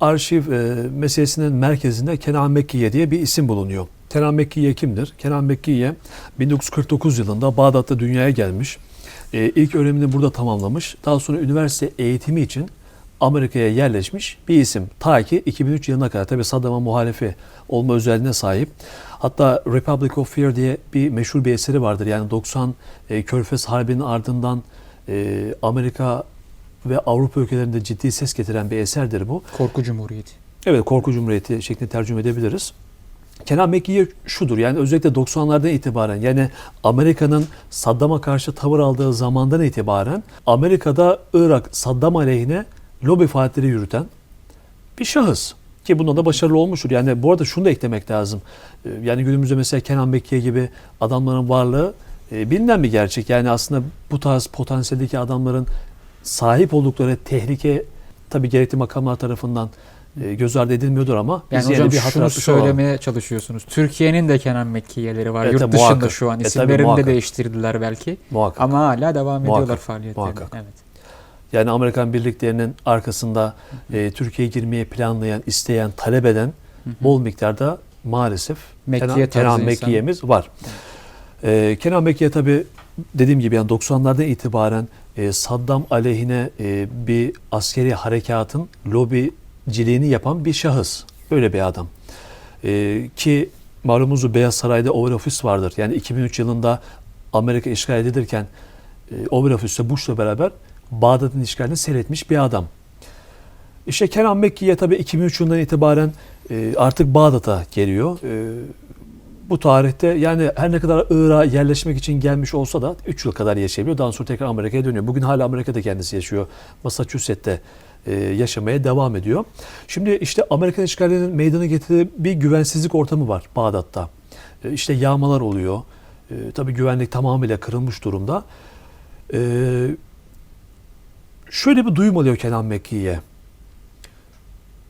arşiv e, meselesinin merkezinde Kenan Mekkiye diye bir isim bulunuyor. Kenan Mekkiye kimdir? Kenan Mekkiye 1949 yılında Bağdat'ta dünyaya gelmiş. E, ilk öğrenimini burada tamamlamış. Daha sonra üniversite eğitimi için Amerika'ya yerleşmiş bir isim. Ta ki 2003 yılına kadar tabi Saddam'a muhalefi olma özelliğine sahip. Hatta Republic of Fear diye bir meşhur bir eseri vardır. Yani 90 e, Körfez Harbi'nin ardından e, Amerika ve Avrupa ülkelerinde ciddi ses getiren bir eserdir bu. Korku Cumhuriyeti. Evet Korku Cumhuriyeti şeklinde tercüme edebiliriz. Kenan Mekkiye şudur yani özellikle 90'lardan itibaren yani Amerika'nın Saddam'a karşı tavır aldığı zamandan itibaren Amerika'da Irak Saddam aleyhine lobi faaliyetleri yürüten bir şahıs. Ki bunda da başarılı olmuştur. Yani bu arada şunu da eklemek lazım. Ee, Yani günümüzde mesela Kenan Mekkiye gibi adamların varlığı e, bilinen bir gerçek. Yani aslında bu tarz potansiyeldeki adamların sahip oldukları tehlike tabii gerekli makamlar tarafından e, göz ardı edilmiyordur ama Yani biz hocam bir şunu söylemeye çalışıyorsunuz. Türkiye'nin de Kenan Mekkiyeleri var. E, Yurt tabii, dışında muhakkak. şu an E, tabii, isimlerini de muhakkak. değiştirdiler belki. Muhakkak. Ama hala devam ediyorlar Muhakkak, faaliyetlerine. muhakkak. Evet. Yani Amerikan birliklerinin arkasında e, Türkiye'ye girmeyi planlayan, isteyen, talep eden bol miktarda maalesef Mekkiye Kenan, Kenan. Mekkiye'miz var. E, Kenan Mekkiye tabi dediğim gibi yani 90'lardan itibaren e, Saddam aleyhine e, bir askeri harekatın lobiciliğini yapan bir şahıs. Böyle bir adam. E, ki malumunuz Beyaz Saray'da Oval Office vardır. Yani 2003 yılında Amerika işgal edilirken e, Oval Office'te Bush'la beraber Bağdat'ın işgalini seyretmiş bir adam. İşte Kenan Mekkiye tabii 2003 yılından itibaren e, artık Bağdat'a geliyor. E, bu tarihte yani her ne kadar Irak'a yerleşmek için gelmiş olsa da 3 yıl kadar yaşayabiliyor. Daha sonra tekrar Amerika'ya dönüyor. Bugün hala Amerika'da kendisi yaşıyor. Massachusetts'te e, yaşamaya devam ediyor. Şimdi işte Amerikan işgalinin meydana getirdiği bir güvensizlik ortamı var Bağdat'ta. E, işte yağmalar oluyor. E, tabii güvenlik tamamıyla kırılmış durumda. E, şöyle bir duyum alıyor Kenan Mekki'ye.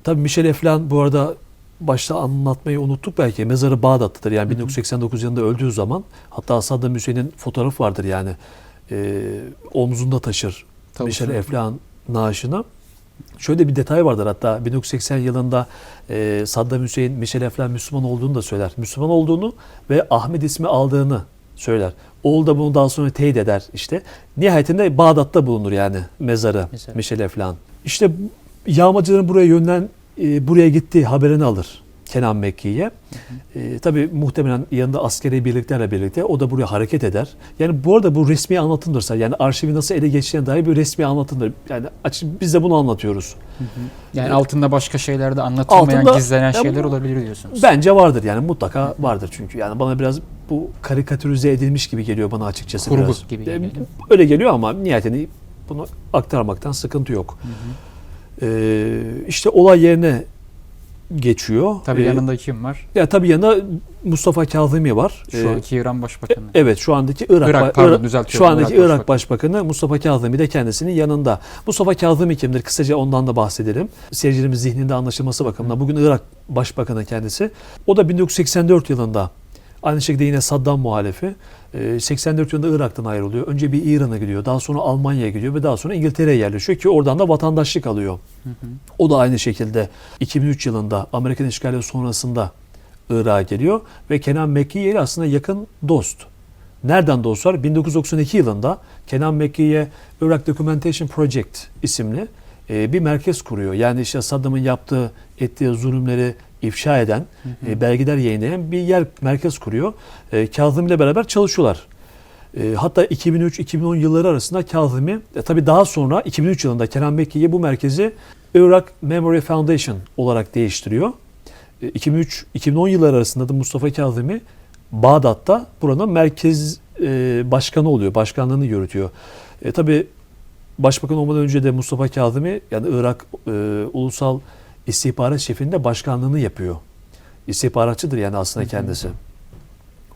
Tabii Michel Eflan bu arada başta anlatmayı unuttuk belki. Mezarı Bağdat'tadır. Yani 1989 yılında öldüğü zaman hatta Saddam Hüseyin'in fotoğrafı vardır yani. E, omzunda taşır Tabii. Eflan naaşını. Şöyle bir detay vardır hatta 1980 yılında e, Saddam Hüseyin Michel Eflan Müslüman olduğunu da söyler. Müslüman olduğunu ve Ahmet ismi aldığını söyler. Oğul da bunu daha sonra teyit eder işte. Nihayetinde Bağdat'ta bulunur yani mezarı Mesela. Michel Eflan. İşte yağmacıların buraya yönlen e, buraya gittiği haberini alır Kenan Mekki'ye. E, tabii muhtemelen yanında askeri birliklerle birlikte o da buraya hareket eder. Yani bu arada bu resmi anlatımdırsa yani arşivi nasıl ele geçeceğine dair bir resmi anlatımdır. Yani açık biz de bunu anlatıyoruz. Yani altında başka şeyler de anlatılmayan, Altında- gizlenen şeyler bu- olabilir diyorsunuz. Bence vardır yani mutlaka vardır çünkü. Yani bana biraz bu karikatürize edilmiş gibi geliyor bana açıkçası Kurgu biraz. gibi E, geliyor. Öyle geliyor ama nihayetinde bunu aktarmaktan sıkıntı yok. Ee, işte olay yerine geçiyor. Tabii Ee, yanında kim var? Ya tabii yanında Mustafa Kazımi var. Şu Ee, anki İran Başbakanı. Evet şu andaki Irak, Irak, pardon, Irak- şu andaki Irak Irak, Başbakanı Mustafa Kazımi de kendisinin yanında. Mustafa Kazımi kimdir? Kısaca ondan da bahsedelim. Seyircilerimiz zihninde anlaşılması bakımından. Bugün Irak Başbakanı kendisi. O da 1984 yılında aynı şekilde yine Saddam muhalefi. Ee, 84 yılında Irak'tan ayrılıyor. Önce bir İran'a gidiyor. Daha sonra Almanya'ya gidiyor ve daha sonra İngiltere'ye yerleşiyor ki oradan da vatandaşlık alıyor. O da aynı şekilde 2003 yılında Amerikan işgali sonrasında Irak'a geliyor ve Kenan Mekkiye aslında yakın dost. Nereden dostlar? 1992 yılında Kenan Mekkiye Iraq Documentation Project isimli e, bir merkez kuruyor. Yani işte Saddam'ın yaptığı, ettiği zulümleri ifşa eden, e, belgeler yayınlayan bir yer merkez kuruyor. E, Kazım ile beraber çalışıyorlar. E, hatta 2003-2010 yılları arasında Kazım'i, e, tabii daha sonra 2003 yılında Kenan Mekkiye bu merkezi Iraq Memory Foundation olarak değiştiriyor. E, 2003-2010 yılları arasında da Mustafa Kazım'i Bağdat'ta buranın merkez e, başkanı oluyor. Başkanlığını yürütüyor. E, tabii başbakan olmadan önce de Mustafa Kazım'i yani Irak e, Ulusal İstihbarat Şefi'nde başkanlığını yapıyor. İstihbaratçıdır yani aslında kendisi.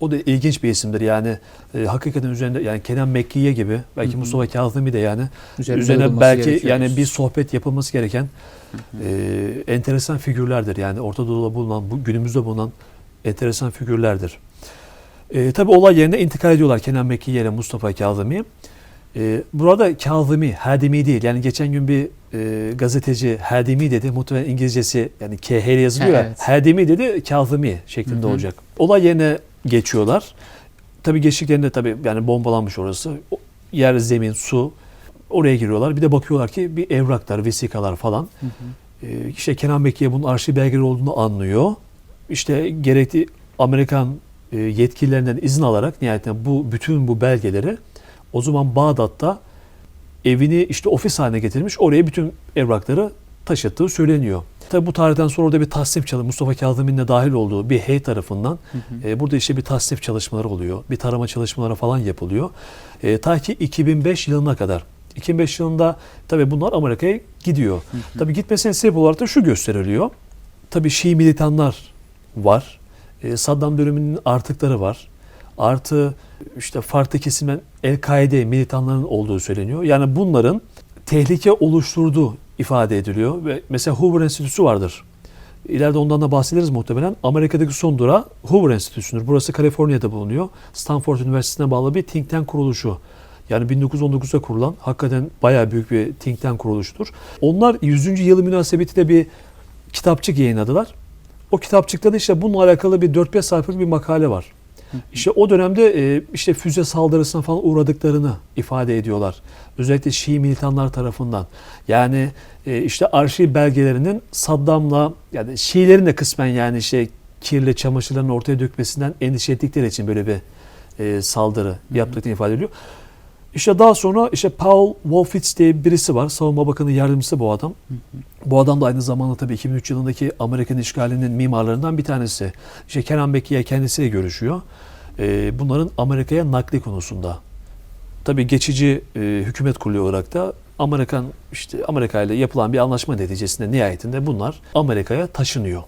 O da ilginç bir isimdir yani e, hakikaten üzerinde yani Kenan Mekkiye gibi belki Mustafa Kazım'i de yani Üzerinde üzerine belki yani bir sohbet yapılması gereken e, enteresan figürlerdir. Yani Orta Doğu'da bulunan, bu günümüzde bulunan enteresan figürlerdir. E, tabii olay yerine intikal ediyorlar Kenan Mekkiye ile Mustafa Kazım'i. E, burada Kazımi, Hadimi değil. Yani geçen gün bir e, gazeteci Hadimi dedi. Muhtemelen İngilizcesi yani KH ile yazılıyor ya. Evet. Hadimi dedi Kazımi şeklinde Hı hı. olacak. Olay yerine geçiyorlar. Tabii geçtiklerinde tabii yani bombalanmış orası. Yer, zemin, su. Oraya giriyorlar. Bir de bakıyorlar ki bir evraklar, vesikalar falan. Hı hı. Ee, işte Kenan Bekir'e bunun arşiv belgeleri olduğunu anlıyor. İşte gerekli Amerikan e, yetkililerinden izin alarak nihayetinde bu bütün bu belgeleri o zaman Bağdat'ta evini işte ofis haline getirmiş. Oraya bütün evrakları taşıttığı söyleniyor. Tabi bu tarihten sonra orada bir tasnif çalışması, Mustafa Kazım'ın da dahil olduğu bir heyet tarafından Hı hı. e, burada işte bir tasnif çalışmaları oluyor. Bir tarama çalışmaları falan yapılıyor. E, ta ki 2005 yılına kadar. 2005 yılında tabi bunlar Amerika'ya gidiyor. Tabi gitmesine sebep olarak da şu gösteriliyor. Tabi Şii militanlar var. E, Saddam döneminin artıkları var. Artı işte farklı kesimden El-Kaide militanların olduğu söyleniyor. Yani bunların tehlike oluşturduğu ifade ediliyor. Ve mesela Hoover Enstitüsü vardır. İleride ondan da bahsederiz muhtemelen. Amerika'daki son durağı Hoover Enstitüsü'dür. Burası Kaliforniya'da bulunuyor. Stanford Üniversitesi'ne bağlı bir think tank kuruluşu. Yani 1919'da kurulan hakikaten bayağı büyük bir think tank kuruluştur. Onlar 100. yılı münasebetiyle bir kitapçık yayınladılar. O kitapçıkta da işte bununla alakalı bir 4-5 sayfalık bir makale var. İşte o dönemde e, işte füze saldırısına falan uğradıklarını ifade ediyorlar. Özellikle Şii militanlar tarafından. Yani e, işte arşiv belgelerinin Saddam'la yani Şiilerin de kısmen yani işte kirli çamaşırlarını ortaya dökmesinden endişe ettikleri için böyle bir e, saldırı yaptıklarını ifade ediyor. İşte daha sonra işte Paul Wolfitz diye birisi var. Savunma Bakanı yardımcısı bu adam. Bu adam da aynı zamanda tabii 2003 yılındaki Amerikan işgalinin mimarlarından bir tanesi. İşte Kenan Bekir'e kendisiyle görüşüyor. Ee, bunların Amerika'ya nakli konusunda. Tabii geçici e, hükümet kurulu olarak da Amerikan işte Amerika ile yapılan bir anlaşma neticesinde nihayetinde bunlar Amerika'ya taşınıyor.